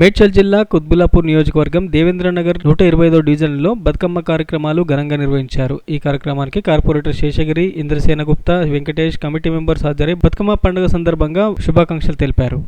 మేడ్చల్ జిల్లా కుత్బులాపూర్ నియోజకవర్గం దేవేంద్రనగర్ నూట ఇరవై ఐదో డివిజన్లో బతుకమ్మ కార్యక్రమాలు ఘనంగా నిర్వహించారు. ఈ కార్యక్రమానికి corporator Seshagiri Indrasena Gupta Venkatesh committee members హాజరై బతుకమ్మ పండుగ సందర్భంగా శుభాకాంక్షలు తెలిపారు.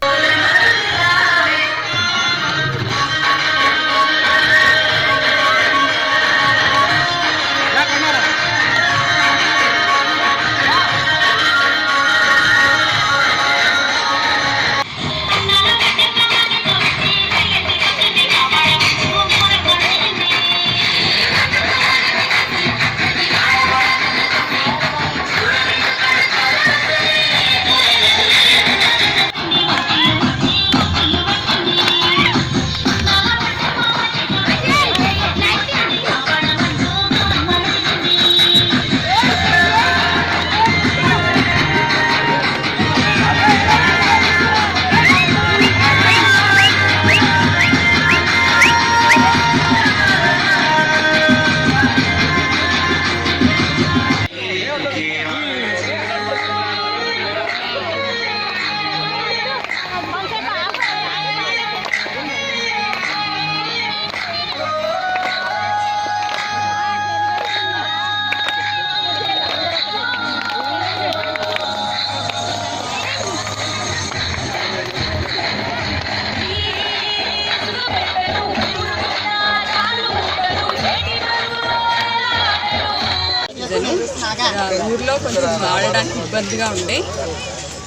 ఊర్లో కొంచెం ఆడడానికి ఇబ్బందిగా ఉండే.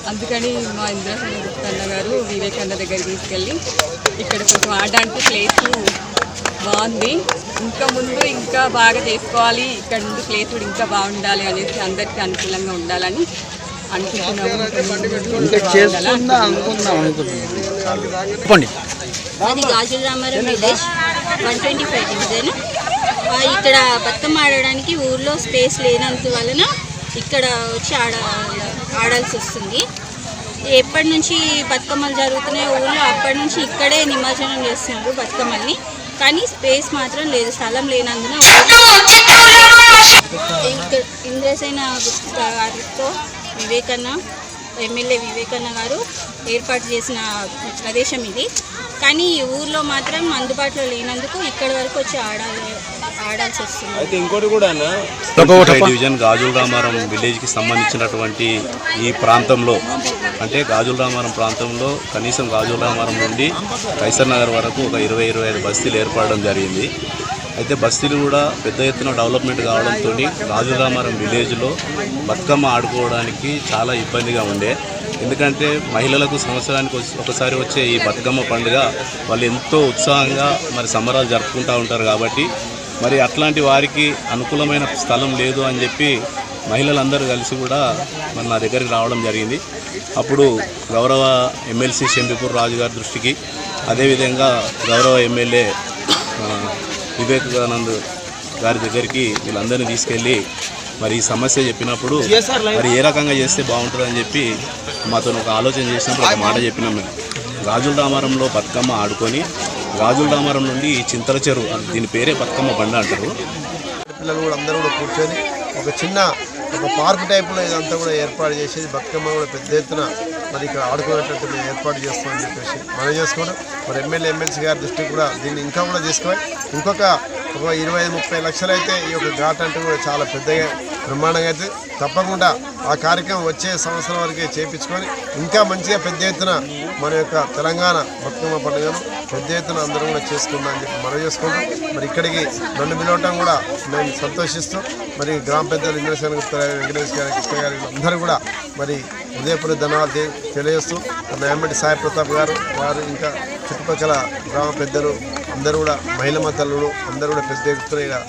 అందుకని మా ఇంద్రసేన గుప్తన్న గారు వివేకానంద దగ్గరికి తీసుకెళ్ళి ఇక్కడ కొంచెం ఆడడానికి ప్లేస్ బాగుంది. ఇంకా ముందు ఇంకా బాగా చేసుకోవాలి. ఇక్కడ నుండి ప్లేస్ కూడా ఇంకా బాగుండాలి అనేసి అందరికీ అనుకూలంగా ఉండాలని అనుకుంటున్నాము. చెప్పండి. అది Gajula Ramaram village one twenty five ఇక్కడ బతుకమ్మ ఆడడానికి ఊర్లో స్పేస్ లేనందు వలన ఇక్కడ వచ్చి ఆడ ఆడాల్సి వస్తుంది. ఎప్పటి నుంచి బతుకమ్మలు జరుగుతున్నాయి ఊళ్ళో అప్పటి నుంచి ఇక్కడే నిమజ్జనం చేస్తున్నారు బతుకమ్మల్ని. కానీ స్పేస్ మాత్రం లేదు స్థలం లేనందున ఇంద్రసేన గుప్తా గారితో వివేకన్న ఎమ్మెల్యే వివేకన్న గారు ఏర్పాటు చేసిన ప్రదేశం ఇది. కానీ ఈ ఊర్లో మాత్రం అందుబాటులో లేనందుకు ఇక్కడి వరకు వచ్చి ఆడాలి ఆడాల్సి వస్తుంది అయితే ఇంకోటి కూడా అన్న చెప్పండి. డివిజన్ గాజుల రామారం విలేజ్కి సంబంధించినటువంటి ఈ ప్రాంతంలో అంటే గాజుల రామారం ప్రాంతంలో కనీసం గాజుల రామారం నుండి కైసర్ నగర్ వరకు ఒక ఇరవై ఇరవై ఐదు బస్తీలు ఏర్పడడం జరిగింది. అయితే బస్తీలు కూడా పెద్ద ఎత్తున డెవలప్మెంట్ కావడంతో గాజుల రామారం విలేజ్లో బతుకమ్మ ఆడుకోవడానికి చాలా ఇబ్బందిగా ఉండే. ఎందుకంటే మహిళలకు సంవత్సరానికి వచ్చి- ఒకసారి వచ్చే ఈ బతుకమ్మ పండుగ వాళ్ళు ఎంతో ఉత్సాహంగా మరి సంబరాలు జరుపుకుంటూ ఉంటారు కాబట్టి మరి అట్లాంటి వారికి అనుకూలమైన స్థలం లేదు అని చెప్పి మహిళలందరూ కలిసి కూడా మరి నా దగ్గరికి రావడం జరిగింది. అప్పుడు గౌరవ ఎమ్మెల్సీ షంబిపూర్ రాజు గారి దృష్టికి అదేవిధంగా గౌరవ ఎమ్మెల్యే వివేకానంద్ గారి దగ్గరికి వీళ్ళందరినీ తీసుకెళ్ళి మరి ఈ సమస్య చెప్పినప్పుడు మరి ఏ రకంగా చేస్తే బాగుంటుందని చెప్పి మాతో ఒక ఆలోచన చేసినప్పుడు ఒక మాట చెప్పినాం మేము. రాజుల రామారంలో బతుకమ్మ ఆడుకొని గాజుల రామారం నుండి ఈ చింతల చెరువు దీని పేరే బతుకమ్మ బండ అంటారు. పిల్లలు కూడా అందరూ కూడా కూర్చొని ఒక చిన్న ఒక పార్క్ టైప్లో ఇదంతా కూడా ఏర్పాటు చేసేది బతుకమ్మ కూడా పెద్ద ఎత్తున మరి ఇక్కడ ఆడుకునేటట్టు మేము ఏర్పాటు చేస్తామని చెప్పేసి మనం చేసుకోవడం మరి ఎమ్మెల్యే ఎమ్మెల్సీ గారి దృష్టికి కూడా దీన్ని ఇంకా కూడా తీసుకోవాలి ఇంకొక ఒక ఇరవై ఐదు ముప్పై లక్షలు అయితే ఈ యొక్క ఘాట్ అంటే కూడా చాలా పెద్దగా బ్రహ్మాండంగా అయితే తప్పకుండా ఆ కార్యక్రమం వచ్చే సంవత్సరం వరకే చేపించుకొని ఇంకా మంచిగా పెద్ద ఎత్తున మన యొక్క తెలంగాణ బతుకమ్మ పండుగను పెద్ద ఎత్తున అందరూ కూడా చేసుకుందాం అని చెప్పి మనం చేసుకుంటాం. మరి ఇక్కడికి నన్ను పిలవటం కూడా మేము సంతోషిస్తూ మరి గ్రామ పెద్దలు ఇంద్రసేన గుప్తా గారు వెంకటేష్ గారు కృష్ణ గారు అందరూ కూడా మరి ఉదయపూర్ ధన్యవాదాలు తెలియజేస్తూ మన మేమటి సాయి ప్రతాప్ గారు వారు ఇంకా చుట్టుపక్కల గ్రామ పెద్దలు అందరూ కూడా మహిళ తల్లులు అందరూ కూడా పెద్ద ఎత్తున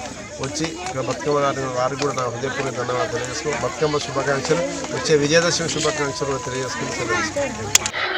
వచ్చి ఇక్కడ బతుకమ్మ ఆడిన వారికి కూడా నా హృదయపూర్వక ధన్యవాదాలు తెలియజేస్తూ బతుకమ్మ శుభాకాంక్షలు వచ్చే విజయదశమి శుభాకాంక్షలు తెలియజేసుకుని తెలియజేసుకుంటాను